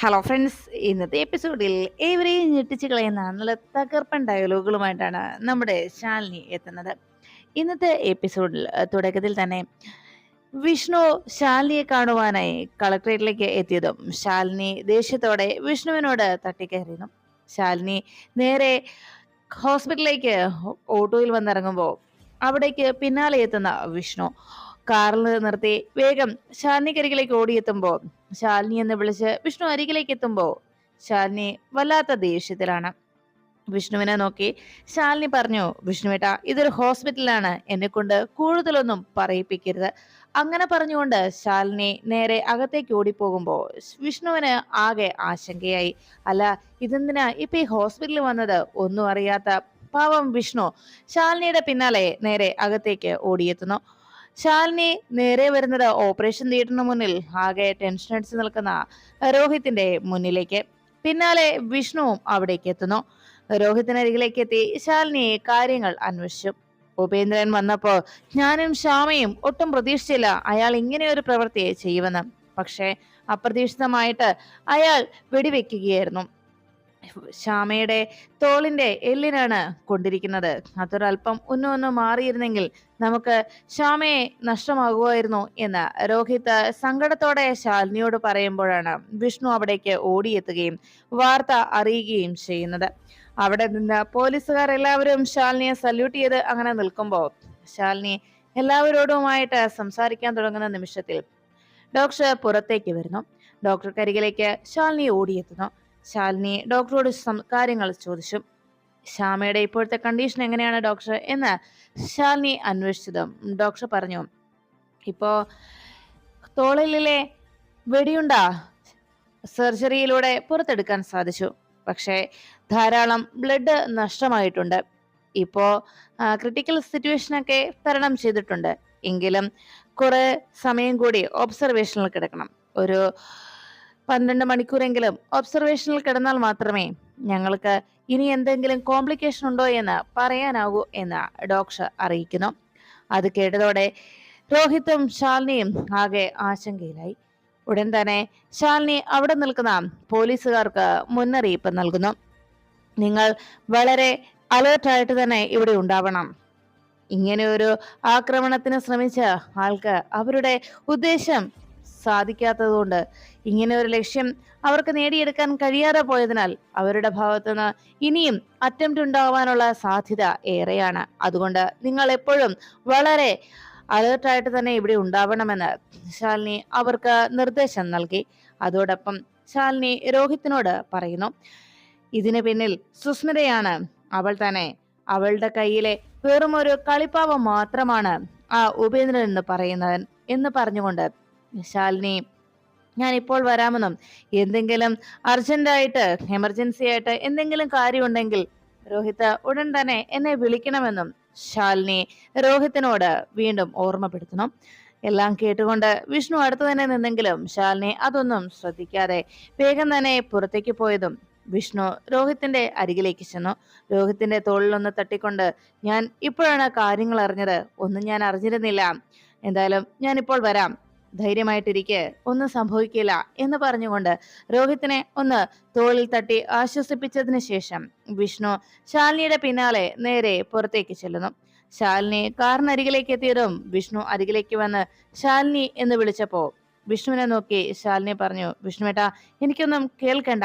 Hello friends ഇന്നത്തെ എപ്പിസോഡിൽ ഏവരെയും ഞെട്ടിച്ച് കളയുന്ന നല്ല തകർപ്പൻ ഡയലോഗുകളുമായിട്ടാണ് നമ്മുടെ ശാലിനി എത്തുന്നത്. ഇന്നത്തെ എപ്പിസോഡിൽ തുടക്കത്തിൽ തന്നെ വിഷ്ണു ശാലിനിയെ കാണുവാനായി കളക്ട്രേറ്റിലേക്ക് എത്തിയതും ശാലിനി ദേഷ്യത്തോടെ വിഷ്ണുവിനോട് തട്ടിക്കയറിയുന്നു ശാലിനി നേരെ ഹോസ്പിറ്റലിലേക്ക് ഓട്ടോയിൽ വന്നിറങ്ങുമ്പോൾ അവിടേക്ക് പിന്നാലെ എത്തുന്ന വിഷ്ണു കാറിൽ നിർത്തി വേഗം ശാലിനിക്കരികിലേക്ക് ഓടിയെത്തുമ്പോ ശാലിനി എന്ന് വിളിച്ച് വിഷ്ണു അരികിലേക്ക് എത്തുമ്പോ ശാലിനി വല്ലാത്ത ദേഷ്യത്തിലാണ്. വിഷ്ണുവിനെ നോക്കി ശാലിനി പറഞ്ഞു വിഷ്ണുവേട്ട ഇതൊരു ഹോസ്പിറ്റലാണ്. എന്നെ കൊണ്ട് കൂടുതലൊന്നും പറയിപ്പിക്കരുത്. അങ്ങനെ പറഞ്ഞുകൊണ്ട് ശാലിനി നേരെ അകത്തേക്ക് ഓടിപ്പോകുമ്പോൾ വിഷ്ണുവിന് ആകെ ആശങ്കയായി. അല്ല ഇതെന്തിനാ? ഇപ്പൊ ഈ ഹോസ്പിറ്റലിൽ വന്നത് ഒന്നും അറിയാത്ത പാവം വിഷ്ണു. ശാലിനിയുടെ പിന്നാലെ നേരെ അകത്തേക്ക് ഓടിയെത്തുന്നു. ശാലിനി നേരെ വരുന്നത് ഓപ്പറേഷൻ തിയേറ്ററിന് മുന്നിൽ. ആകെ ടെൻഷൻ അടിച്ച് നിൽക്കുന്ന രോഹിത്തിന്റെ മുന്നിലേക്ക്. പിന്നാലെ വിഷ്ണുവും അവിടേക്ക് എത്തുന്നു. രോഹിത്തിനരികിലേക്ക് എത്തി ശാലിനിയെ കാര്യങ്ങൾ അന്വേഷിച്ചു. ഉപേന്ദ്രൻ വന്നപ്പോ ഞാനും ശ്യാമയും ഒട്ടും പ്രതീക്ഷിച്ചില്ല അയാൾ ഇങ്ങനെ ഒരു പ്രവൃത്തിയെ ചെയ്യുമെന്ന്. പക്ഷേ അപ്രതീക്ഷിതമായിട്ട് അയാൾ വെടിവെക്കുകയായിരുന്നു. ശ്യാമയുടെ തോളിന്റെ എല്ലിനാണ് കൊണ്ടിരിക്കുന്നത്. അതൊരല്പം ഒന്നും ഒന്ന് മാറിയിരുന്നെങ്കിൽ നമുക്ക് ശ്യാമയെ നഷ്ടമാകുമായിരുന്നു എന്ന് രോഹിത് സങ്കടത്തോടെ ശാലിനിയോട് പറയുമ്പോഴാണ് വിഷ്ണു അവിടേക്ക് ഓടിയെത്തുകയും വാർത്ത അറിയുകയും ചെയ്യുന്നത്. അവിടെ നിന്ന് പോലീസുകാർ എല്ലാവരും ശാലിനിയെ സല്യൂട്ട് ചെയ്ത് അങ്ങനെ നിൽക്കുമ്പോൾ ശാലിനി എല്ലാവരോടുമായിട്ട് സംസാരിക്കാൻ തുടങ്ങുന്ന നിമിഷത്തിൽ ഡോക്ടർ പുറത്തേക്ക് വരുന്നു. ഡോക്ടർ കരികിലേക്ക് ശാലിനി ഓടിയെത്തുന്നു. ശാലിനി ഡോക്ടറോട് കാര്യങ്ങൾ ചോദിച്ചു. ശ്യാമയുടെ ഇപ്പോഴത്തെ കണ്ടീഷൻ എങ്ങനെയാണ് ഡോക്ടർ എന്ന് ശാലിനി അന്വേഷിച്ചതും. ഡോക്ടർ പറഞ്ഞു ഇപ്പോ തോളിലെ വെടിയുണ്ട? സർജറിയിലൂടെ പുറത്തെടുക്കാൻ സാധിച്ചു. പക്ഷേ ധാരാളം ബ്ലഡ് നഷ്ടമായിട്ടുണ്ട്. ഇപ്പോ ക്രിട്ടിക്കൽ സിറ്റുവേഷനൊക്കെ തരണം ചെയ്തിട്ടുണ്ട്. എങ്കിലും കുറേ സമയം കൂടി ഒബ്സർവേഷനിൽ കിടക്കണം. ഒരു പന്ത്രണ്ട് മണിക്കൂറെങ്കിലും ഒബ്സർവേഷനിൽ കിടന്നാൽ മാത്രമേ ഞങ്ങൾക്ക് ഇനി എന്തെങ്കിലും കോംപ്ലിക്കേഷൻ ഉണ്ടോ എന്ന് പറയാനാകൂ എന്ന് ഡോക്ടർ അറിയിക്കുന്നു. അത് കേട്ടതോടെ രോഹിത്തും ശാലിനിയും ആകെ ആശങ്കയിലായി. ഉടൻ തന്നെ ശാലിനി അവിടെ നിൽക്കുന്ന പോലീസുകാർക്ക് മുന്നറിയിപ്പ് നൽകുന്നു. നിങ്ങൾ വളരെ അലേർട്ടായിട്ട് തന്നെ ഇവിടെ ഉണ്ടാവണം. ഇങ്ങനെ ഒരു ആക്രമണത്തിന് ശ്രമിച്ച ആൾക്ക് അവരുടെ ഉദ്ദേശം സാധിക്കാത്തതുകൊണ്ട് ഇങ്ങനെ ഒരു ലക്ഷ്യം അവർക്ക് നേടിയെടുക്കാൻ കഴിയാതെ പോയതിനാൽ അവരുടെ ഭാഗത്തുനിന്ന് ഇനിയും അറ്റംപ്റ്റ് ഉണ്ടാവാനുള്ള സാധ്യത ഏറെയാണ്. അതുകൊണ്ട് നിങ്ങൾ എപ്പോഴും വളരെ അലേർട്ടായിട്ട് തന്നെ ഇവിടെ ഉണ്ടാവണമെന്ന് ശാലിനി അവർക്ക് നിർദ്ദേശം നൽകി. അതോടൊപ്പം ശാലിനി രോഹിത്തിനോട് പറയുന്നു ഇതിന് പിന്നിൽ സുസ്മിതയാണ്. അവൾ തന്നെ അവളുടെ കയ്യിലെ വെറും ഒരു കളിപ്പാവം മാത്രമാണ് ആ ഉപേന്ദ്രൻ എന്ന് പറയുന്നവൻ എന്ന് പറഞ്ഞുകൊണ്ട് ശാലിനി ഞാൻ ഇപ്പോൾ വരാമെന്നും എന്തെങ്കിലും അർജന്റായിട്ട് എമർജൻസി ആയിട്ട് എന്തെങ്കിലും കാര്യമുണ്ടെങ്കിൽ രോഹിത് ഉടൻ തന്നെ എന്നെ വിളിക്കണമെന്നും ശാലിനി രോഹിത്തിനോട് വീണ്ടും ഓർമ്മപ്പെടുത്തുന്നു. എല്ലാം കേട്ടുകൊണ്ട് വിഷ്ണു അടുത്തു തന്നെ നിന്നെങ്കിലും ശാലിനി അതൊന്നും ശ്രദ്ധിക്കാതെ വേഗം തന്നെ പുറത്തേക്ക് പോയതും വിഷ്ണു രോഹിത്തിന്റെ അരികിലേക്ക് ചെന്നു. രോഹിത്തിന്റെ തോളിലൊന്ന് തട്ടിക്കൊണ്ട് ഞാൻ ഇപ്പോഴാണ് കാര്യങ്ങൾ അറിഞ്ഞത്. ഒന്നും ഞാൻ അറിഞ്ഞിരുന്നില്ല. എന്തായാലും ഞാൻ ഇപ്പോൾ വരാം. ധൈര്യമായിട്ടിരിക്കെ ഒന്നും സംഭവിക്കില്ല എന്ന് പറഞ്ഞുകൊണ്ട് രോഹിത്തിനെ ഒന്ന് തോളിൽ തട്ടി ആശ്വസിപ്പിച്ചതിന് ശേഷം വിഷ്ണു ശാലിനിയുടെ പിന്നാലെ നേരെ പുറത്തേക്ക് ചെല്ലുന്നു. ശാലിനി കാറിനരികിലേക്ക് എത്തിയതും വിഷ്ണു അരികിലേക്ക് വന്ന് ശാലിനി എന്ന് വിളിച്ചപ്പോ വിഷ്ണുവിനെ നോക്കി ശാലിനി പറഞ്ഞു വിഷ്ണുവേട്ടാ എനിക്കൊന്നും കേൾക്കണ്ട.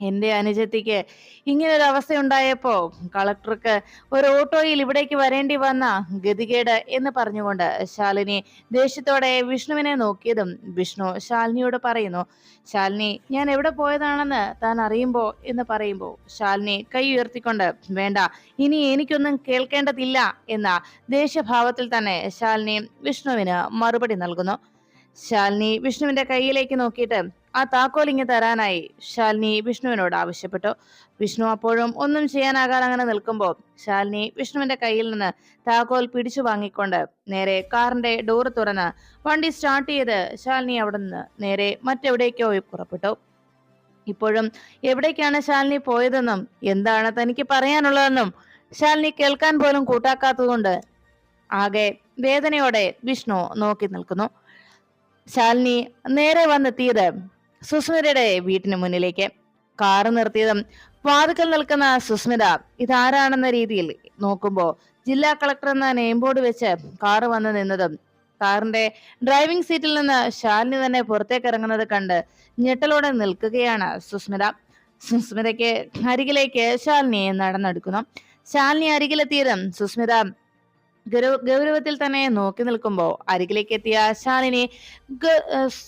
എന്റെ അനുജത്തിക്ക് ഇങ്ങനെ ഒരു അവസ്ഥ ഉണ്ടായപ്പോ കളക്ടർക്ക് ഒരു ഓട്ടോയിൽ ഇവിടേക്ക് വരേണ്ടി വന്ന ഗതികേട് എന്ന് പറഞ്ഞുകൊണ്ട് ശാലിനി ദേഷ്യത്തോടെ വിഷ്ണുവിനെ നോക്കിയതും വിഷ്ണു ശാലിനിയോട് പറയുന്നു ശാലിനി ഞാൻ എവിടെ പോയതാണെന്ന് താൻ അറിയുമ്പോ എന്ന് പറയുമ്പോൾ ശാലിനി കൈ ഉയർത്തിക്കൊണ്ട് വേണ്ട ഇനി എനിക്കൊന്നും കേൾക്കേണ്ടതില്ല എന്ന ദേഷ്യഭാവത്തിൽ തന്നെ ശാലിനി വിഷ്ണുവിന് മറുപടി നൽകുന്നു. ശാലിനി വിഷ്ണുവിന്റെ കയ്യിലേക്ക് നോക്കിയിട്ട് ആ താക്കോൽ ഇങ്ങ് തരാനായി ശാലിനി വിഷ്ണുവിനോട് ആവശ്യപ്പെട്ടു. വിഷ്ണു അപ്പോഴും ഒന്നും ചെയ്യാനാകാതെ അങ്ങനെ നിൽക്കുമ്പോൾ ശാലിനി വിഷ്ണുവിന്റെ കയ്യിൽ നിന്ന് താക്കോൽ പിടിച്ചു വാങ്ങിക്കൊണ്ട് നേരെ കാറിന്റെ ഡോർ തുറന്ന് വണ്ടി സ്റ്റാർട്ട് ചെയ്ത് ശാലിനി അവിടെ നിന്ന് നേരെ മറ്റെവിടേക്കോ പുറപ്പെട്ടു. ഇപ്പോഴും എവിടേക്കാണ് ശാലിനി പോയതെന്നും എന്താണ് തനിക്ക് പറയാനുള്ളതെന്നും ശാലിനി കേൾക്കാൻ പോലും കൂട്ടാക്കാത്തതുകൊണ്ട് ആകെ വേദനയോടെ വിഷ്ണു നോക്കി നിൽക്കുന്നു. ശാലിനി നേരെ വന്നെത്തിയത് സുസ്മിതയുടെ വീട്ടിന് മുന്നിലേക്ക് കാറ് നിർത്തിയതും വാതുക്കൽ നിൽക്കുന്ന സുസ്മിത ഇതാരാണെന്ന രീതിയിൽ നോക്കുമ്പോൾ ജില്ലാ കളക്ടർ എന്ന നെയിം ബോർഡ് വെച്ച് കാറ് വന്ന് നിന്നതും കാറിന്റെ ഡ്രൈവിംഗ് സീറ്റിൽ നിന്ന് ശാലിനി തന്നെ പുറത്തേക്ക് ഇറങ്ങുന്നത് കണ്ട് ഞെട്ടലോടെ നിൽക്കുകയാണ് സുസ്മിത. സുസ്മിതയ്ക്ക് അരികിലേക്ക് ശാലിനിയെ നടന്നെടുക്കുന്നു. ശാലിനി അരികിലെത്തിയതും സുസ്മിത ഗൗരവ- ഗൗരവത്തിൽ തന്നെ നോക്കി നിൽക്കുമ്പോൾ അരികിലേക്ക് എത്തിയ ശാലിനി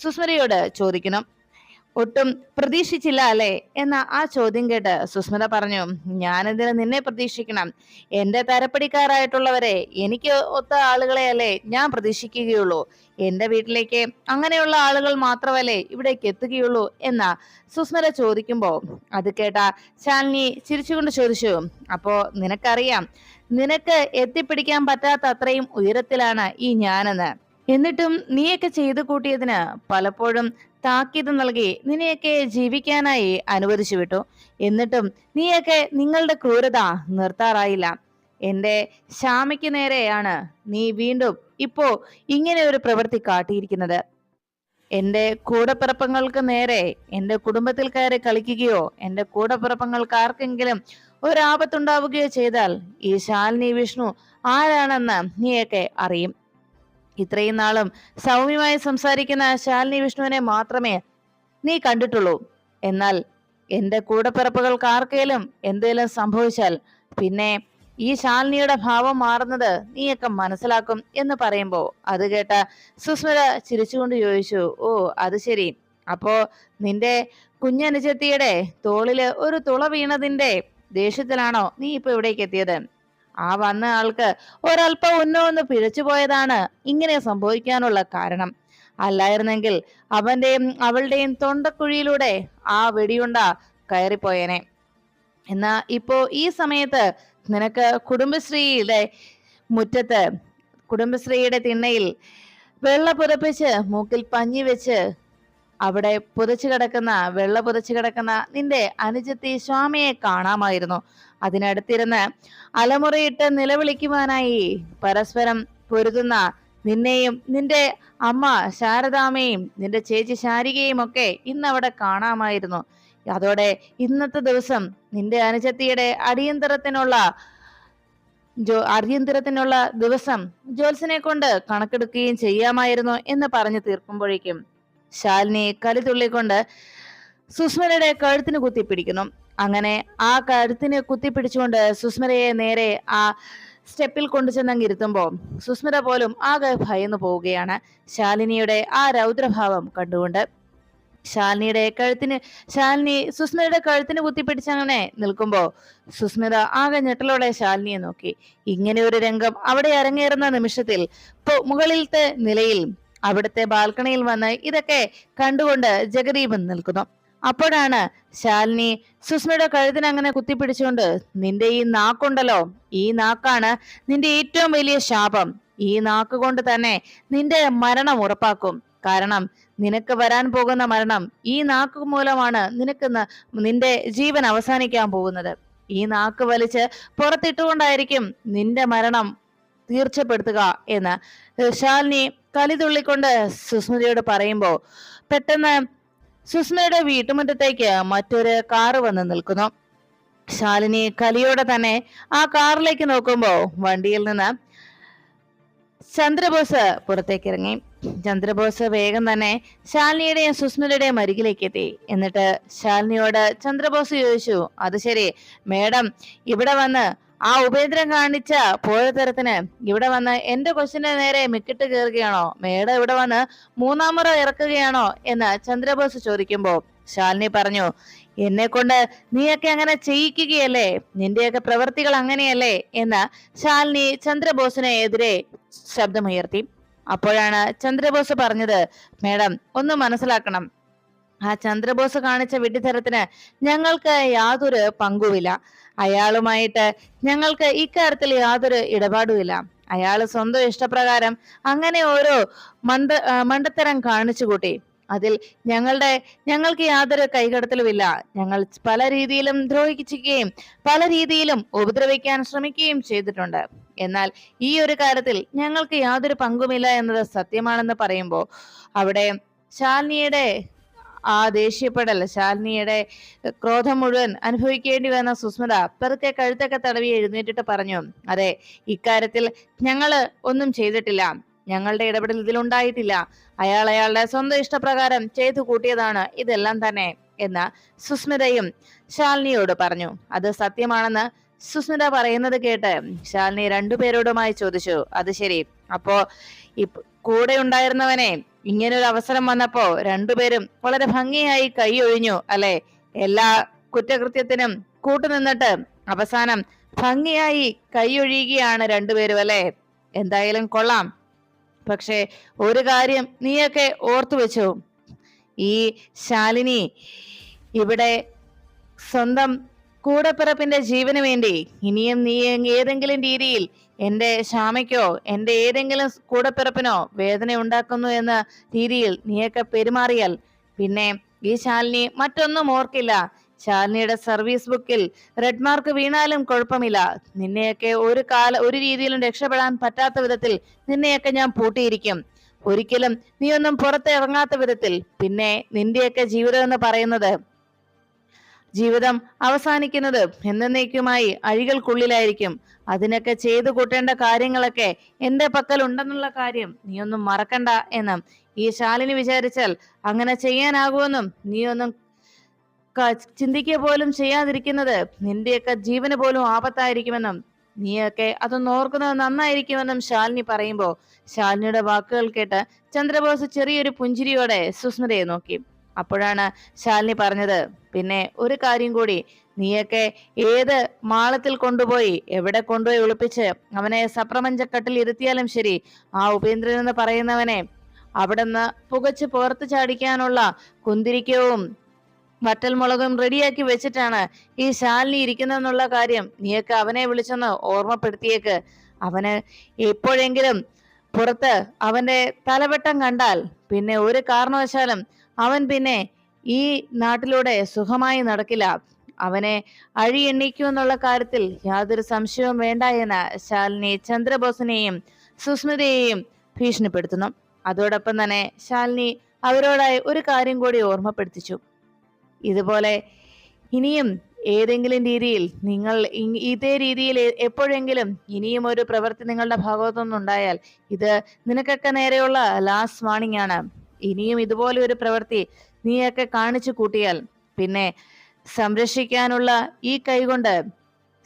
സുസ്മിതയോട് ചോദിക്കുന്നു. ഒട്ടും പ്രതീക്ഷിച്ചില്ല അല്ലേ? എന്ന ആ ചോദ്യം കേട്ട് സുസ്മിത പറഞ്ഞു ഞാനെന്തിനു നിന്നെ പ്രതീക്ഷിക്കണം. എന്റെ തരപ്പടിക്കാരായിട്ടുള്ളവരെ എനിക്ക് ഒത്ത ആളുകളെ അല്ലേ ഞാൻ പ്രതീക്ഷിക്കുകയുള്ളൂ. എന്റെ വീട്ടിലേക്ക് അങ്ങനെയുള്ള ആളുകൾ മാത്രമല്ലേ ഇവിടേക്ക് എത്തുകയുള്ളൂ എന്ന സുസ്മിത ചോദിക്കുമ്പോ അത് കേട്ട ശാലിനി ചിരിച്ചുകൊണ്ട് ചോദിച്ചു അപ്പോ നിനക്കറിയാം നിനക്ക് എത്തിപ്പിടിക്കാൻ പറ്റാത്ത അത്രയും ഉയരത്തിലാണ് ഈ ഞാനെന്ന്. എന്നിട്ടും നീയൊക്കെ ചെയ്തു കൂട്ടിയതിന് പലപ്പോഴും താക്കീത് നൽകി നിന്നെയൊക്കെ ജീവിക്കാനായി അനുവദിച്ചു വിട്ടു. എന്നിട്ടും നീയൊക്കെ നിങ്ങളുടെ ക്രൂരത നിർത്താറായില്ല. എന്റെ ശ്യാമയ്ക്ക് നേരെയാണ് നീ വീണ്ടും ഇപ്പോ ഇങ്ങനെ ഒരു പ്രവൃത്തി കാട്ടിയിരിക്കുന്നത്. എന്റെ കൂടപ്പിറപ്പങ്ങൾക്ക് നേരെ എന്റെ കുടുംബത്തിൽ കയറി കളിക്കുകയോ എന്റെ കൂടപ്പിറപ്പങ്ങൾക്ക് ആർക്കെങ്കിലും ഒരാപത്തുണ്ടാവുകയോ ചെയ്താൽ ഈ ശാലിനി വിഷ്ണു ആരാണെന്ന് നീയൊക്കെ അറിയും. ഇത്രയും നാളും സൗമ്യമായി സംസാരിക്കുന്ന ശാലിനി വിഷ്ണുവിനെ മാത്രമേ നീ കണ്ടിട്ടുള്ളൂ. എന്നാൽ എന്റെ കൂടപ്പിറപ്പുകൾക്ക് ആർക്കേലും എന്തേലും സംഭവിച്ചാൽ പിന്നെ ഈ ശാലിനിയുടെ ഭാവം മാറുന്നത് നീയൊക്കെ മനസ്സിലാക്കും എന്ന് പറയുമ്പോ അത് കേട്ട സുസ്മിത ചിരിച്ചുകൊണ്ട് ചോദിച്ചു ഓ അത് ശരി. അപ്പോ നിന്റെ കുഞ്ഞനുജത്തിയുടെ തോളിൽ ഒരു തുള വീണതിന്റെ ദേഷ്യത്തിലാണോ നീ ഇപ്പൊ ഇവിടേക്ക് എത്തിയത്? ആ വന്ന ആൾക്ക് ഉന്നമൊന്ന് പിഴച്ചു പോയതാണ് ഇങ്ങനെ സംഭവിക്കാനുള്ള കാരണം. അല്ലായിരുന്നെങ്കിൽ അവന്റെയും അവളുടെയും തൊണ്ടക്കുഴിയിലൂടെ ആ വെടിയുണ്ട കയറിപ്പോയേനെ. എന്നാ ഇപ്പോ ഈ സമയത്ത് നിനക്ക് കുടുംബശ്രീയുടെ മുറ്റത്ത് കുടുംബശ്രീയുടെ തിണ്ണയിൽ വെള്ള പുതപ്പിച്ച് മൂക്കിൽ പഞ്ഞി വെച്ച് അവിടെ പുതച്ചു കിടക്കുന്ന വെള്ള പുതച്ചു കിടക്കുന്ന നിന്റെ അനുജത്തി സ്വാമിയെ കാണാമായിരുന്നു. അതിനടുത്തിരുന്ന് അലമുറയിട്ട് നിലവിളിക്കുവാനായി പരസ്പരം പൊരുതുന്ന നിന്നെയും നിന്റെ അമ്മ ശാരദാമ്മയും നിന്റെ ചേച്ചി ശാരികയും ഒക്കെ ഇന്ന് അവിടെ കാണാമായിരുന്നു. അതോടെ ഇന്നത്തെ ദിവസം നിന്റെ അനുജത്തിയുടെ അടിയന്തരത്തിനുള്ള ജോ അടിയന്തരത്തിനുള്ള ദിവസം ജോത്സനെ കൊണ്ട് കണക്കെടുക്കുകയും ചെയ്യാമായിരുന്നു എന്ന് പറഞ്ഞു തീർക്കുമ്പോഴേക്കും ശാലിനി കലിതുള്ളിക്കൊണ്ട് സുസ്മരയുടെ കഴുത്തിന് കുത്തിപ്പിടിക്കുന്നു. അങ്ങനെ ആ കഴുത്തിന് കുത്തിപ്പിടിച്ചുകൊണ്ട് സുസ്മരയെ നേരെ ആ സ്റ്റെപ്പിൽ കൊണ്ടുചെന്നങ്ങ് ഇരുത്തുമ്പോ സുസ്മിത പോലും ആകെ ഭയന്നു പോവുകയാണ് ശാലിനിയുടെ ആ രൗദ്രഭാവം കണ്ടുകൊണ്ട്. ശാലിനിയുടെ കഴുത്തിന് ശാലിനി സുസ്മിതയുടെ കഴുത്തിന് കുത്തിപ്പിടിച്ചങ്ങനെ നിൽക്കുമ്പോൾ സുസ്മിത ആകെ ഞെട്ടലോടെ ശാലിനിയെ നോക്കി. ഇങ്ങനെ ഒരു രംഗം അവിടെ അരങ്ങേറുന്ന നിമിഷത്തിൽ മുകളിലത്തെ നിലയിൽ അവിടുത്തെ ബാൽക്കണിയിൽ വന്ന് ഇതൊക്കെ കണ്ടുകൊണ്ട് ജഗദീപൻ നിൽക്കുന്നു. അപ്പോഴാണ് ശാലിനി സുസ്മയുടെ കഴുത്തിനങ്ങനെ കുത്തിപ്പിടിച്ചുകൊണ്ട് നിന്റെ ഈ നാക്കുണ്ടല്ലോ ഈ നാക്കാണ് നിന്റെ ഏറ്റവും വലിയ ശാപം. ഈ നാക്ക് കൊണ്ട് തന്നെ നിന്റെ മരണം ഉറപ്പാക്കും. കാരണം നിനക്ക് വരാൻ പോകുന്ന മരണം ഈ നാക്ക് മൂലമാണ് നിനക്ക് നിന്റെ ജീവൻ അവസാനിക്കാൻ പോകുന്നത്. ഈ നാക്ക് വലിച്ച് പുറത്തിട്ടുകൊണ്ടായിരിക്കും നിന്റെ മരണം തീർച്ചപ്പെടുത്തുക എന്ന് ശാലിനി കലിതുള്ളിക്കൊണ്ട് സുസ്മിതയോട് പറയുമ്പോ പെട്ടെന്ന് സുസ്മിതയുടെ വീട്ടുമുറ്റത്തേക്ക് മറ്റൊരു കാറ് വന്ന് നിൽക്കുന്നു. ശാലിനി കലിയോടെ തന്നെ ആ കാറിലേക്ക് നോക്കുമ്പോൾ വണ്ടിയിൽ നിന്ന് ചന്ദ്രബോസ് പുറത്തേക്ക് ഇറങ്ങി ചന്ദ്രബോസ് വേഗം തന്നെ ശാലിനിയുടെയും സുസ്മിതയുടെയും അരികിലേക്ക് എത്തി എന്നിട്ട് ശാലിനിയോട് ചന്ദ്രബോസ് ചോദിച്ചു അത് ശരി മേഡം ഇവിടെ വന്ന് ആ ഉപേന്ദ്രൻ കാണിച്ച പോഴത്തരത്തിന് ഇവിടെ വന്ന് എന്റെ കൊച്ചിന്റെ നേരെ മിക്കിട്ട് കയറുകയാണോ മേഡം ഇവിടെ വന്ന് മൂന്നാം മുറ ഇറക്കുകയാണോ? എന്ന് ചന്ദ്രബോസ് ചോദിക്കുമ്പോ ശാലിനി പറഞ്ഞു എന്നെ കൊണ്ട് നീയൊക്കെ അങ്ങനെ ചെയ്യിക്കുകയല്ലേ? നിന്റെയൊക്കെ പ്രവൃത്തികൾ അങ്ങനെയല്ലേ? എന്ന് ശാലിനി ചന്ദ്രബോസിനെ എതിരെ ശബ്ദമുയർത്തി. അപ്പോഴാണ് ചന്ദ്രബോസ് പറഞ്ഞത് മേഡം ഒന്ന് മനസ്സിലാക്കണം. ആ ചന്ദ്രബോസ് കാണിച്ച വിഡ്ഢിത്തരത്തിന് ഞങ്ങൾക്ക് യാതൊരു പങ്കുമില്ല അയാളുമായിട്ട് ഞങ്ങൾക്ക് ഇക്കാര്യത്തിൽ യാതൊരു ഇടപാടുമില്ല. അയാൾ സ്വന്തം ഇഷ്ടപ്രകാരം അങ്ങനെ ഓരോ മണ്ട മണ്ടത്തരം കാണിച്ചു കൂട്ടി. അതിൽ ഞങ്ങളുടെ ഞങ്ങൾക്ക് യാതൊരു കൈകടത്തലുമില്ല. ഞങ്ങൾ പല രീതിയിലും ദ്രോഹിക്കുകയും പല രീതിയിലും ഉപദ്രവിക്കാൻ ശ്രമിക്കുകയും ചെയ്തിട്ടുണ്ട്. എന്നാൽ ഈ ഒരു കാര്യത്തിൽ ഞങ്ങൾക്ക് യാതൊരു പങ്കുമില്ല എന്നത് സത്യമാണെന്ന് പറയുമ്പോൾ അവിടെ ശാലിനിയുടെ ആ ദേഷ്യപ്പെടൽ ശാലിനിയുടെ ക്രോധം മുഴുവൻ അനുഭവിക്കേണ്ടി വന്ന സുസ്മിത പെറുക്കെ കഴുത്തൊക്കെ തടവി എഴുന്നേറ്റിട്ട് പറഞ്ഞു അതെ ഇക്കാര്യത്തിൽ ഞങ്ങൾ ഒന്നും ചെയ്തിട്ടില്ല. ഞങ്ങളുടെ ഇടപെടൽ ഇതിലുണ്ടായിട്ടില്ല അയാൾ അയാളുടെ സ്വന്തം ഇഷ്ടപ്രകാരം ചെയ്തു കൂട്ടിയതാണ് ഇതെല്ലാം തന്നെ എന്ന് സുസ്മിതയും ശാലിനിയോട് പറഞ്ഞു. അത് സത്യമാണെന്ന് സുസ്മിത പറയുന്നത് കേട്ട് ശാലിനി രണ്ടുപേരോടുമായി ചോദിച്ചു അത് ശരി അപ്പോ കൂടെ ഉണ്ടായിരുന്നവനെ ഇങ്ങനെ ഒരു അവസരം വന്നപ്പോ രണ്ടുപേരും വളരെ ഭംഗിയായി കൈയൊഴിഞ്ഞു അല്ലെ? എല്ലാ കുറ്റകൃത്യത്തിനും കൂട്ടുനിന്നിട്ട് അവസാനം ഭംഗിയായി കൈയൊഴിയുകയാണ് രണ്ടുപേരും അല്ലെ? എന്തായാലും കൊള്ളാം. പക്ഷെ ഒരു കാര്യം നീയൊക്കെ ഓർത്തു വെച്ചു. ഈ ശാലിനി ഇവിടെ സ്വന്തം കൂടപ്പിറപ്പിന്റെ ജീവന് വേണ്ടി ഇനിയും നീ ഏതെങ്കിലും രീതിയിൽ എന്റെ ക്ഷാമയ്ക്കോ എന്റെ ഏതെങ്കിലും കൂടപ്പിറപ്പിനോ വേദന ഉണ്ടാക്കുന്നു എന്ന രീതിയിൽ നീയൊക്കെ പെരുമാറിയാൽ പിന്നെ ഈ ശാലിനി മറ്റൊന്നും ഓർക്കില്ല. ശാലിനിയുടെ സർവീസ് ബുക്കിൽ റെഡ് മാർക്ക് വീണാലും കുഴപ്പമില്ല. നിന്നെയൊക്കെ ഒരു കാല ഒരു രീതിയിലും രക്ഷപ്പെടാൻ പറ്റാത്ത വിധത്തിൽ നിന്നെയൊക്കെ ഞാൻ പൂട്ടിയിരിക്കും. ഒരിക്കലും നീ ഒന്നും പുറത്ത് ഇറങ്ങാത്ത വിധത്തിൽ പിന്നെ നിന്റെയൊക്കെ ജീവിതം എന്ന് പറയുന്നത് ജീവിതം അവസാനിക്കുന്നത് എന്നേക്കുമായി അഴികൾക്കുള്ളിലായിരിക്കും. അതിനൊക്കെ ചെയ്തു കൂട്ടേണ്ട കാര്യങ്ങളൊക്കെ എന്റെ പക്കൽ ഉണ്ടെന്നുള്ള കാര്യം നീ ഒന്നും മറക്കണ്ട എന്നും ഈ ശാലിനി വിചാരിച്ചാൽ അങ്ങനെ ചെയ്യാനാകുമെന്നും നീ ഒന്നും ചിന്തിക്കുക പോലും ചെയ്യാതിരിക്കുന്നത് നിന്റെയൊക്കെ ജീവന് പോലും ആപത്തായിരിക്കുമെന്നും നീയൊക്കെ അതൊന്ന് ഓർക്കുന്നത് നന്നായിരിക്കുമെന്നും ശാലിനി പറയുമ്പോ ശാലിനിയുടെ വാക്കുകൾ കേട്ട് ചന്ദ്രബോസ് ചെറിയൊരു പുഞ്ചിരിയോടെ സുസ്മിതയെ നോക്കി. അപ്പോഴാണ് ശാലിനി പറഞ്ഞത്. പിന്നെ ഒരു കാര്യം കൂടി നീയൊക്കെ ഏത് മാളത്തിൽ കൊണ്ടുപോയി എവിടെ കൊണ്ടുപോയി ഒളിപ്പിച്ച് അവനെ സപ്രമഞ്ചക്കട്ടിൽ ഇരുത്തിയാലും ശരി ആ ഉപേന്ദ്രൻ എന്ന് പറയുന്നവനെ അവിടുന്ന് പുകച്ച് പുറത്തു ചാടിക്കാനുള്ള കുന്തിരിക്കവും വറ്റൽമുളകും റെഡിയാക്കി വെച്ചിട്ടാണ് ഈ ശാലിനി ഇരിക്കുന്നെന്നുള്ള കാര്യം നീയൊക്കെ അവനെ വിളിച്ചെന്ന് ഓർമ്മപ്പെടുത്തിയേക്ക്. അവന് എപ്പോഴെങ്കിലും പുറത്ത് അവന്റെ തലവെട്ടം കണ്ടാൽ പിന്നെ ഒരു കാരണവശാലും അവൻ പിന്നെ ഈ നാട്ടിലൂടെ സുഖമായി നടക്കില്ല. അവനെ അഴി എണ്ണിക്കുമെന്നുള്ള കാര്യത്തിൽ യാതൊരു സംശയവും വേണ്ട എന്ന് ശാലിനി ചന്ദ്രബോസിനെയും സുസ്മിതയെയും ഭീഷണിപ്പെടുത്തുന്നു. അതോടൊപ്പം തന്നെ ശാലിനി അവരോടായി ഒരു കാര്യം കൂടി ഓർമ്മപ്പെടുത്തിച്ചു. ഇതുപോലെ ഇനിയും ഏതെങ്കിലും രീതിയിൽ നിങ്ങൾ ഇതേ രീതിയിൽ എപ്പോഴെങ്കിലും ഇനിയും ഒരു പ്രവൃത്തി നിങ്ങളുടെ ഭാഗത്തുനിന്നുണ്ടായാൽ ഇത് നിനക്കൊക്കെ നേരെയുള്ള ലാസ്റ്റ് വാണിംഗ് ആണ്. ഇനിയും ഇതുപോലെ ഒരു പ്രവൃത്തി നീയൊക്കെ കാണിച്ചു കൂട്ടിയാൽ പിന്നെ സംരക്ഷിക്കാനുള്ള ഈ കൈകൊണ്ട്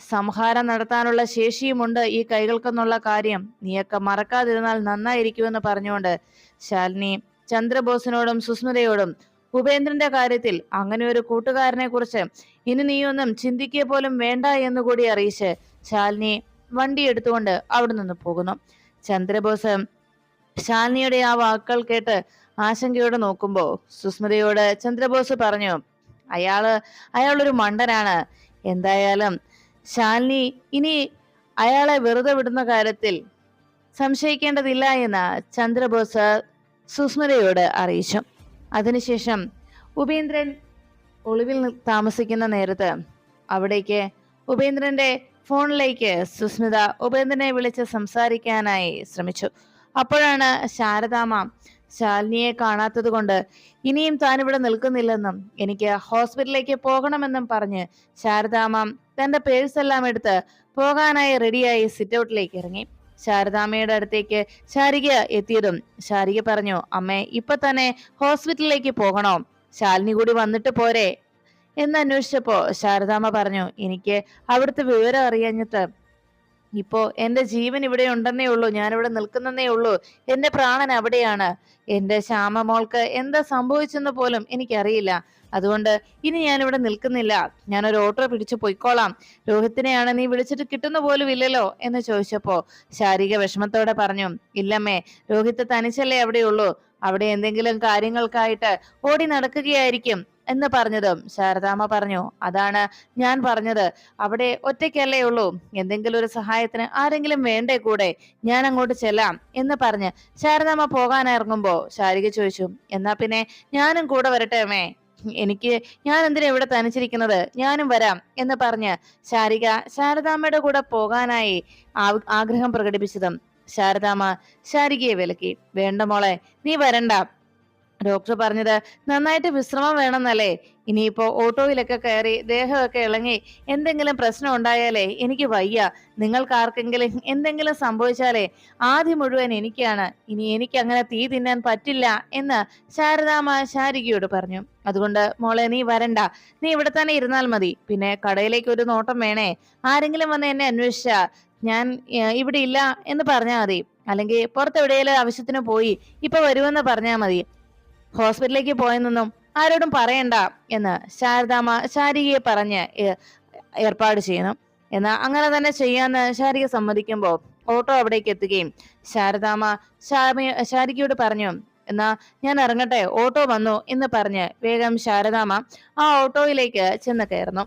സംഹാരം നടത്താനുള്ള ശേഷിയുമുണ്ട് ഈ കൈകൾക്കെന്നുള്ള കാര്യം. നീയൊക്കെ മറക്കാതിരുന്നാൽ നന്നായിരിക്കുമെന്ന് പറഞ്ഞുകൊണ്ട് ശാലിനി ചന്ദ്രബോസിനോടും സുസ്മിതയോടും ഉപേന്ദ്രന്റെ കാര്യത്തിൽ അങ്ങനെ ഒരു കൂട്ടുകാരനെ കുറിച്ച് ഇനി നീയൊന്നും ചിന്തിക്കുക പോലും വേണ്ട എന്ന് കൂടി അറിയിച്ച് ശാലിനി വണ്ടി എടുത്തുകൊണ്ട് അവിടെ നിന്ന് പോകുന്നു. ചന്ദ്രബോസ് ശാലിനിയുടെ ആ വാക്കുകൾ കേട്ട് ആശങ്കയോടെ നോക്കുമ്പോ സുസ്മിതയോട് ചന്ദ്രബോസ് പറഞ്ഞു അയാൾ അയാളൊരു മണ്ടനാണ്. എന്തായാലും ശാലിനി ഇനി അയാളെ വെറുതെ വിടുന്ന കാര്യത്തിൽ സംശയിക്കേണ്ടതില്ല എന്ന് ചന്ദ്രബോസ് സുസ്മിതയോട് അറിയിച്ചു. അതിനുശേഷം ഉപേന്ദ്രൻ ഒളിവിൽ താമസിക്കുന്ന നേരത്ത് അവിടേക്ക് ഉപേന്ദ്രന്റെ ഫോണിലേക്ക് സുസ്മിത ഉപേന്ദ്രനെ വിളിച്ച് സംസാരിക്കാനായി ശ്രമിച്ചു. അപ്പോഴാണ് ശാരദാമ ശാലിനിയെ കാണാത്തത് കൊണ്ട് ഇനിയും ഇവിടെ നിൽക്കുന്നില്ലെന്നും എനിക്ക് ഹോസ്പിറ്റലിലേക്ക് പോകണമെന്നും പറഞ്ഞ് ശാരദാമ തന്റെ പേഴ്സ് എല്ലാം എടുത്ത് പോകാനായി റെഡിയായി സിറ്റ് ഔട്ടിലേക്ക് ഇറങ്ങി. ശാരദാമ്മയുടെ അടുത്തേക്ക് ശാരിക എത്തിയതും ശാരിക പറഞ്ഞു അമ്മേ ഇപ്പൊ തന്നെ ഹോസ്പിറ്റലിലേക്ക് പോകണോ? ശാലിനി കൂടി വന്നിട്ട് പോരെ. എന്ന് അന്വേഷിച്ചപ്പോ ശാരദാമ്മ പറഞ്ഞു എനിക്ക് അവിടുത്തെ വിവരം അറിയാഞ്ഞിട്ട് ഇപ്പോ എന്റെ ജീവൻ ഇവിടെ ഉണ്ടെന്നേ ഉള്ളൂ ഞാൻ ഞാനിവിടെ നിൽക്കുന്നതേ ഉള്ളൂ. എന്റെ പ്രാണൻ അവിടെയാണ്. എന്റെ ശ്യാമമോൾക്ക് എന്താ സംഭവിച്ചെന്ന് പോലും എനിക്കറിയില്ല. അതുകൊണ്ട് ഇനി ഞാൻ ഇവിടെ നിൽക്കുന്നില്ല. ഞാനൊരു ഓട്ടോ പിടിച്ചു പൊയ്ക്കോളാം. രോഹിത്തിനെയാണ് നീ വിളിച്ചിട്ട് കിട്ടുന്ന പോലും ഇല്ലല്ലോ എന്ന് ചോദിച്ചപ്പോ ശാരീരിക വിഷമത്തോടെ പറഞ്ഞു ഇല്ലമ്മേ രോഹിത്ത് തനിച്ചല്ലേ അവിടെയുള്ളൂ. അവിടെ എന്തെങ്കിലും കാര്യങ്ങൾക്കായിട്ട് ഓടി നടക്കുകയായിരിക്കും. എന്ന് പറഞ്ഞതും ശാരദാമ്മ പറഞ്ഞു. അതാണ് ഞാൻ പറഞ്ഞത്. അവിടെ ഒറ്റയ്ക്കല്ലേ ഉള്ളൂ. എന്തെങ്കിലും ഒരു സഹായത്തിന് ആരെങ്കിലും വേണ്ടേ കൂടെ? ഞാൻ അങ്ങോട്ട് ചെല്ലാം എന്ന് പറഞ്ഞ് ശാരദാമ്മ പോകാനിറങ്ങുമ്പോ ശാരിക ചോദിച്ചു എന്നാ പിന്നെ ഞാനും കൂടെ വരട്ടെ അമ്മേ. എനിക്ക് ഞാൻ എന്തിനാ ഇവിടെ തനിച്ചിരിക്കുന്നത്? ഞാനും വരാം എന്ന് പറഞ്ഞ് ശാരിക ശാരദാമ്മയുടെ കൂടെ പോകാനായി ആഗ്രഹം പ്രകടിപ്പിച്ചതും ശാരദാമ്മ ശാരികയെ വിലക്കി. വേണ്ട മോളെ നീ വരണ്ട. ഡോക്ടർ പറഞ്ഞത് നന്നായിട്ട് വിശ്രമം വേണമെന്നല്ലേ? ഇനിയിപ്പോ ഓട്ടോയിലൊക്കെ കയറി ദേഹമൊക്കെ ഇളങ്ങി എന്തെങ്കിലും പ്രശ്നം ഉണ്ടായാലേ എനിക്ക് വയ്യ. നിങ്ങൾക്ക് ആർക്കെങ്കിലും എന്തെങ്കിലും സംഭവിച്ചാലേ ആദ്യം മുഴുവൻ എനിക്കാണ്. ഇനി എനിക്ക് അങ്ങനെ തീ തിന്നാൻ പറ്റില്ല എന്ന് ശാരദാമ ശാരികയോട് പറഞ്ഞു. അതുകൊണ്ട് മോളെ നീ വരണ്ട. നീ ഇവിടെ തന്നെ ഇരുന്നാൽ മതി. പിന്നെ കടയിലേക്ക് ഒരു നോട്ടം വേണേ. ആരെങ്കിലും വന്ന് എന്നെ അന്വേഷിച്ച ഞാൻ ഇവിടെ ഇല്ല എന്ന് പറഞ്ഞാൽ മതി. അല്ലെങ്കിൽ പുറത്തെവിടെയെങ്കിലും ആവശ്യത്തിന് പോയി ഇപ്പൊ വരുമെന്ന് പറഞ്ഞാൽ മതി. ഹോസ്പിറ്റലിലേക്ക് പോയെന്നൊന്നും ആരോടും പറയണ്ട എന്ന് ശാരദാമ്മ ശാരികയെ പറഞ്ഞ് ഏർപ്പാട് ചെയ്യുന്നു. എന്നാൽ അങ്ങനെ തന്നെ ചെയ്യാന്ന് ശാരിക സമ്മതിക്കുമ്പോൾ ഓട്ടോ അവിടേക്ക് എത്തുകയും ശാരദാമ്മ ശാമി- ശാരികയോട് പറഞ്ഞു എന്നാ ഞാൻ ഇറങ്ങട്ടെ ഓട്ടോ വന്നു എന്ന് പറഞ്ഞ് വേഗം ശാരദാമ്മ ആ ഓട്ടോയിലേക്ക് ചെന്ന് കയറുന്നു.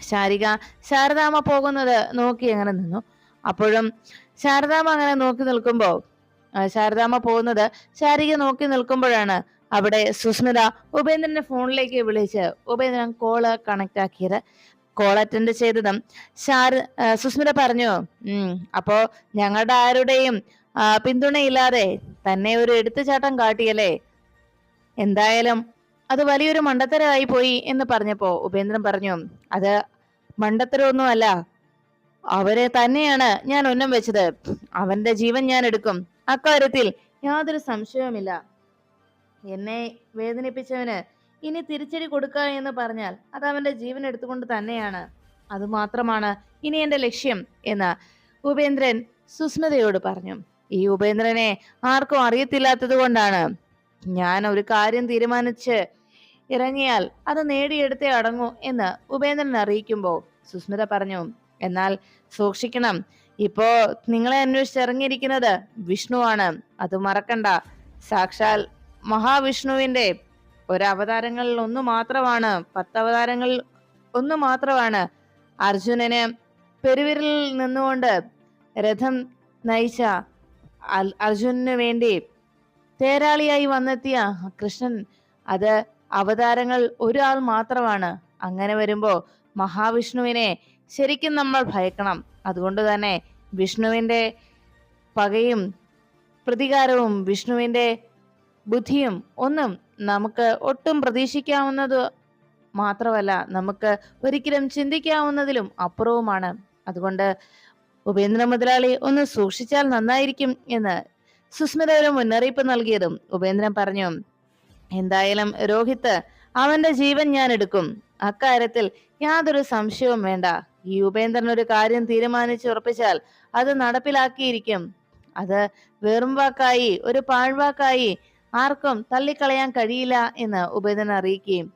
ശാരിക ശാരദാമ്മ പോകുന്നത് നോക്കി അങ്ങനെ നിന്നു. അപ്പോഴും ശാരദാമ്മ അങ്ങനെ നോക്കി നിൽക്കുമ്പോ ആ, ശാരദാമ്മ പോകുന്നത് ശാരിക നോക്കി നിൽക്കുമ്പോഴാണ് അവിടെ സുസ്മിത ഉപേന്ദ്രന്റെ ഫോണിലേക്ക് വിളിച്ച് ഉപേന്ദ്രൻ കോൾ കണക്ട് ആക്കിയത്. കോൾ അറ്റൻഡ് ചെയ്തതും ശാര സുസ്മിത പറഞ്ഞു അപ്പോ ഞങ്ങളുടെ ആരുടെയും പിന്തുണയില്ലാതെ തന്നെ ഒരു എടുത്തുചാട്ടം കാട്ടിയല്ലേ? എന്തായാലും അത് വലിയൊരു മണ്ടത്തരമായി പോയി എന്ന് പറഞ്ഞപ്പോ ഉപേന്ദ്രൻ പറഞ്ഞു അത് മണ്ടത്തരമൊന്നുമല്ല അവരെ തന്നെയാണ് ഞാൻ ഉന്നം വെച്ചത്. അവന്റെ ജീവൻ ഞാൻ എടുക്കും. അക്കാര്യത്തിൽ യാതൊരു സംശയവുമില്ല. എന്നെ വേദനിപ്പിച്ചവന് ഇനി തിരിച്ചടി കൊടുക്കുക എന്ന് പറഞ്ഞാൽ അത് അവന്റെ ജീവൻ എടുത്തുകൊണ്ട് തന്നെയാണ്. അത് മാത്രമാണ് ഇനി എന്റെ ലക്ഷ്യം എന്ന് ഉപേന്ദ്രൻ സുസ്മിതയോട് പറഞ്ഞു. ഈ ഉപേന്ദ്രനെ ആർക്കും അറിയത്തില്ലാത്തത് കൊണ്ടാണ് ഞാൻ ഒരു കാര്യം തീരുമാനിച്ച് ഇറങ്ങിയാൽ അത് നേടിയെടുത്തേ അടങ്ങൂ എന്ന് ഉപേന്ദ്രൻ അറിയിക്കുമ്പോൾ സുസ്മിത പറഞ്ഞു എന്നാൽ സൂക്ഷിക്കണം. ഇപ്പോ നിങ്ങളെ അന്വേഷിച്ചിറങ്ങിയിരിക്കുന്നത് വിഷ്ണുവാണ്. അത് മറക്കണ്ട. സാക്ഷാൽ മഹാവിഷ്ണുവിന്റെ ഒരവതാരങ്ങളിൽ ഒന്ന് മാത്രമാണ്. പത്തവതാരങ്ങളിൽ ഒന്ന് മാത്രമാണ്. അർജുനന് പെരുവിരലിൽ നിന്നുകൊണ്ട് രഥം നയിച്ച അർജുനന് വേണ്ടി തേരാളിയായി വന്നെത്തിയ കൃഷ്ണൻ അത് അവതാരങ്ങൾ ഒരാൾ മാത്രമാണ്. അങ്ങനെ വരുമ്പോ മഹാവിഷ്ണുവിനെ ശരിക്കും നമ്മൾ ഭയക്കണം. അതുകൊണ്ട് തന്നെ വിഷ്ണുവിന്റെ പകയും പ്രതികാരവും വിഷ്ണുവിന്റെ ബുദ്ധിയും ഒന്നും നമുക്ക് ഒട്ടും പ്രതീക്ഷിക്കാവുന്നത് മാത്രമല്ല നമുക്ക് ഒരിക്കലും ചിന്തിക്കാവുന്നതിലും അപ്പുറവുമാണ്. അതുകൊണ്ട് ഉപേന്ദ്ര മുതലാളി ഒന്ന് സൂക്ഷിച്ചാൽ നന്നായിരിക്കും എന്ന് സുസ്മിത ഒരു മുന്നറിയിപ്പ് നൽകിയതും ഉപേന്ദ്രൻ പറഞ്ഞു. എന്തായാലും രോഹിത് അവന്റെ ജീവൻ ഞാൻ എടുക്കും. അക്കാര്യത്തിൽ യാതൊരു സംശയവും വേണ്ട. ഈ ഉപേന്ദ്രൻ ഒരു കാര്യം തീരുമാനിച്ചു ഉറപ്പിച്ചാൽ അത് നടപ്പിലാക്കിയിരിക്കും. അത് വെറും വാക്കായി ഒരു പാഴ്വാക്കായി ആർക്കും തള്ളിക്കളയാൻ കഴിയില്ല എന്ന് ഉപേന്ദ്രൻ അറിയിക്കുകയും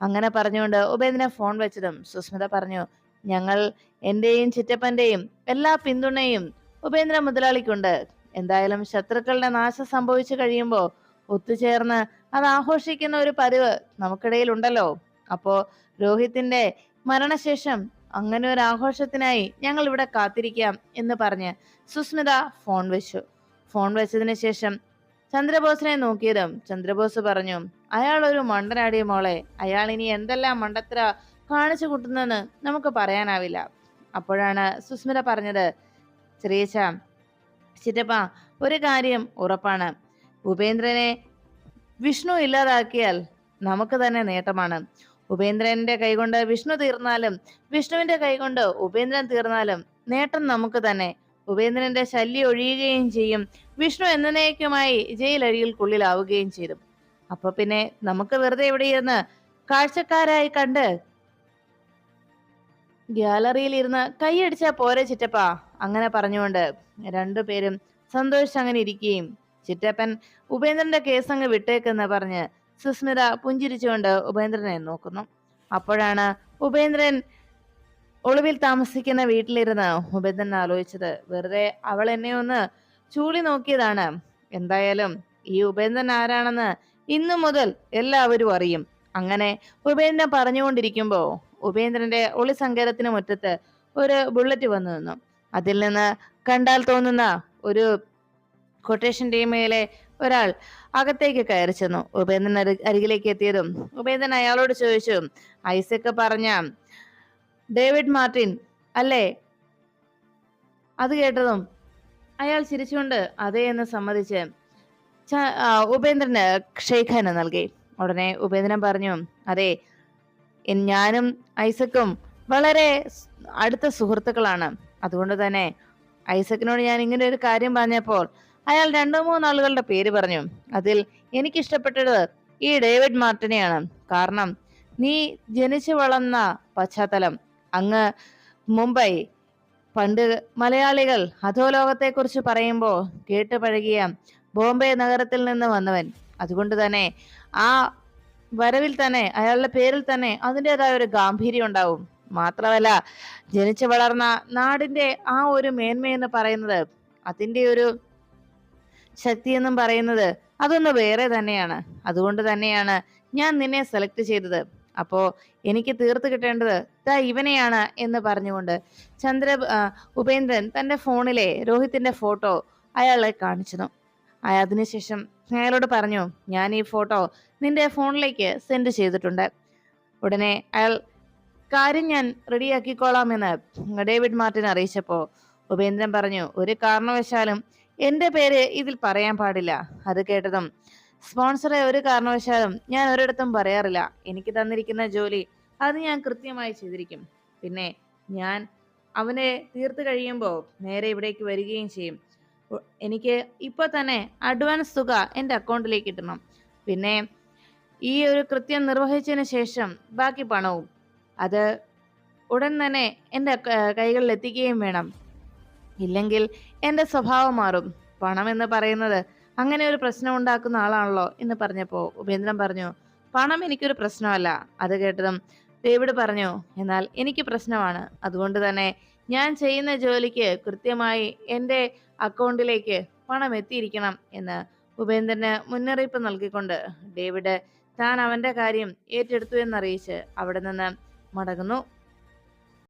അങ്ങനെ പറഞ്ഞുകൊണ്ട് ഉപേന്ദ്രനെ ഫോൺ വെച്ചതും സുസ്മിത പറഞ്ഞു ഞങ്ങൾ എന്റെയും ചിറ്റപ്പന്റെയും എല്ലാ പിന്തുണയും ഉപേന്ദ്ര മുതലാളിക്കുണ്ട്. എന്തായാലും ശത്രുക്കളുടെ നാശം സംഭവിച്ചു കഴിയുമ്പോൾ ഒത്തുചേർന്ന് അത് ആഘോഷിക്കുന്ന ഒരു പതിവ് നമുക്കിടയിൽ ഉണ്ടല്ലോ അപ്പോ രോഹിത്തിന്റെ മരണശേഷം അങ്ങനെ ഒരു ആഘോഷത്തിനായി ഞങ്ങൾ ഇവിടെ കാത്തിരിക്കാം എന്ന് പറഞ്ഞ് സുസ്മിത ഫോൺ വെച്ചു. ഫോൺ വെച്ചതിന് ശേഷം ചന്ദ്രബോസിനെ നോക്കിയതും ചന്ദ്രബോസ് പറഞ്ഞു അയാൾ ഒരു മണ്ടനാടിയ മോളെ. അയാൾ ഇനി എന്തെല്ലാം മണ്ടത്ര കാണിച്ചു കൂട്ടുന്നെന്ന് നമുക്ക് പറയാനാവില്ല. അപ്പോഴാണ് സുസ്മിത പറഞ്ഞത് ചെറിയച്ച ചിറ്റപ്പ ഒരു കാര്യം ഉറപ്പാണ്. ഉപേന്ദ്രനെ വിഷ്ണു ഇല്ലാതാക്കിയാൽ നമുക്ക് തന്നെ നേട്ടമാണ്. ഉപേന്ദ്രന്റെ കൈകൊണ്ട് വിഷ്ണു തീർന്നാലും വിഷ്ണുവിന്റെ കൈകൊണ്ട് ഉപേന്ദ്രൻ തീർന്നാലും നേട്ടം നമുക്ക് തന്നെ. ഉപേന്ദ്രന്റെ ശല്യം ഒഴിയുകയും ചെയ്യും. വിഷ്ണു എന്നേക്കുമായി ജയിലഴികൾക്കുള്ളിലാവുകയും ചെയ്തു. അപ്പൊ പിന്നെ നമുക്ക് വെറുതെ ഇവിടെ ഇരുന്ന് കാഴ്ചക്കാരായി കണ്ട് ഗ്യാലറിയിൽ ഇരുന്ന് കൈയടിച്ചാ പോരെ ചിറ്റപ്പ അങ്ങനെ പറഞ്ഞുകൊണ്ട് രണ്ടുപേരും സന്തോഷിച്ച് അങ്ങനെ ഇരിക്കുകയും ചിറ്റപ്പൻ ഉപേന്ദ്രന്റെ കേസ് വിട്ടേക്കെന്ന് പറഞ്ഞ് സുസ്മിത പുഞ്ചിരിച്ചുകൊണ്ട് ഉപേന്ദ്രനെ നോക്കുന്നു. അപ്പോഴാണ് ഉപേന്ദ്രൻ ഒളിവിൽ താമസിക്കുന്ന വീട്ടിലിരുന്ന് ഉപേന്ദ്രൻ ആലോചിച്ചത് വെറുതെ അവൾ എന്നെ ഒന്ന് ചൂളി നോക്കിയതാണ്. എന്തായാലും ഈ ഉപേന്ദ്രൻ ആരാണെന്ന് ഇന്നു മുതൽ എല്ലാവരും അറിയും. അങ്ങനെ ഉപേന്ദ്രൻ പറഞ്ഞുകൊണ്ടിരിക്കുമ്പോൾ ഉപേന്ദ്രന്റെ ഒളി സങ്കേതത്തിന് മുറ്റത്ത് ഒരു ബുള്ളറ്റ് വന്നു നിന്നു. അതിൽ നിന്ന് കണ്ടാൽ തോന്നുന്ന ഒരു കൊട്ടേഷൻ മേലെ ഒരാൾ അകത്തേക്ക് കയറി ചെന്നു. ഉപേന്ദ്രൻ അരി- അരികിലേക്ക് എത്തിയതും ഉപേന്ദ്രൻ അയാളോട് ചോദിച്ചു ഐസക്ക് പറഞ്ഞ ഡേവിഡ് മാർട്ടിൻ അല്ലേ? അത് കേട്ടതും അയാൾ ചിരിച്ചുകൊണ്ട് അതെ എന്ന് സമ്മതിച്ച് ഉപേന്ദ്രന് ഷെയ്ഖ് നൽകി. ഉടനെ ഉപേന്ദ്രൻ പറഞ്ഞു അതെ ഞാനും ഐസക്കും വളരെ അടുത്ത സുഹൃത്തുക്കളാണ്. അതുകൊണ്ട് തന്നെ ഐസക്കിനോട് ഞാൻ ഇങ്ങനെ ഒരു കാര്യം പറഞ്ഞപ്പോൾ അയാൾ രണ്ടോ മൂന്നാളുകളുടെ പേര് പറഞ്ഞു. അതിൽ എനിക്കിഷ്ടപ്പെട്ടത് ഈ ഡേവിഡ് മാർട്ടിനെയാണ്. കാരണം നീ ജനിച്ചു വളർന്ന പശ്ചാത്തലം. അങ്ങ് മുംബൈ. പണ്ട് മലയാളികൾ അധോലോകത്തെക്കുറിച്ച് പറയുമ്പോൾ കേട്ട് പഴകിയ ബോംബെ നഗരത്തിൽ നിന്ന് വന്നവൻ. അതുകൊണ്ട് തന്നെ ആ വരവിൽ തന്നെ അയാളുടെ പേരിൽ തന്നെ അതിന്റെതായ ഒരു ഗാംഭീര്യം ഉണ്ടാവും. മാത്രമല്ല ജനിച്ചു വളർന്ന നാടിന്റെ ആ ഒരു മേന്മയെന്ന് പറയുന്നത് അതിന്റെ ഒരു ശക്തി എന്നും പറയുന്നത് അതൊന്ന് വേറെ തന്നെയാണ്. അതുകൊണ്ട് തന്നെയാണ് ഞാൻ നിന്നെ സെലക്ട് ചെയ്തത്. അപ്പോ എനിക്ക് തീർത്ത് കിട്ടേണ്ടത് ദാ ഇവനെയാണ് എന്ന് പറഞ്ഞുകൊണ്ട് ചന്ദ്ര ഉപേന്ദ്രൻ തന്റെ ഫോണിലെ രോഹിത്തിന്റെ ഫോട്ടോ അയാളെ കാണിച്ചു അയാൾ അതിനുശേഷം അയാളോട് പറഞ്ഞു ഞാൻ ഈ ഫോട്ടോ നിന്റെ ഫോണിലേക്ക് സെൻഡ് ചെയ്തിട്ടുണ്ട്. ഉടനെ അയാൾ കാര്യം ഞാൻ റെഡിയാക്കിക്കോളാമെന്ന് ഡേവിഡ് മാർട്ടിൻ അറിയിച്ചപ്പോൾ ഉപേന്ദ്രൻ പറഞ്ഞു ഒരു കാരണവശാലും എന്റെ പേര് ഇതിൽ പറയാൻ പാടില്ല. അത് കേട്ടതും സ്പോൺസറെ ഒരു കാരണവശാലും ഞാൻ ഒരിടത്തും പറയാറില്ല. എനിക്ക് തന്നിരിക്കുന്ന ജോലി അത് ഞാൻ കൃത്യമായി ചെയ്തിരിക്കും. പിന്നെ ഞാൻ അവനെ തീർത്ത് കഴിയുമ്പോൾ നേരെ ഇവിടേക്ക് വരികയും ചെയ്യും. എനിക്ക് ഇപ്പോൾ തന്നെ അഡ്വാൻസ് തുക എന്റെ അക്കൗണ്ടിലേക്ക് ഇടണം പിന്നെ ഈ ഒരു കൃത്യം നിർവഹിച്ചതിന് ശേഷം ബാക്കി പണവും അത് ഉടൻ തന്നെ എന്റെ കൈകളിൽ എത്തിക്കുകയും വേണം. ഇല്ലെങ്കിൽ എന്റെ സ്വഭാവം മാറും. പണം എന്ന് പറയുന്നത് അങ്ങനെ ഒരു പ്രശ്നം ഉണ്ടാക്കുന്ന ആളാണല്ലോ എന്ന് പറഞ്ഞപ്പോൾ ഉപേന്ദ്രൻ പറഞ്ഞു പണം എനിക്കൊരു പ്രശ്നമല്ല. അത് കേട്ടതും ഡേവിഡ് പറഞ്ഞു എന്നാൽ എനിക്ക് പ്രശ്നമാണ്. അതുകൊണ്ട് തന്നെ ഞാൻ ചെയ്യുന്ന ജോലിക്ക് കൃത്യമായി എന്റെ അക്കൗണ്ടിലേക്ക് പണം എത്തിയിരിക്കണം എന്ന് ഉപേന്ദ്രന് മുന്നറിയിപ്പ് നൽകിക്കൊണ്ട് ഡേവിഡ് താൻ അവന്റെ കാര്യം ഏറ്റെടുത്തു എന്നറിയിച്ച് അവിടെ നിന്ന് മടങ്ങുന്നു.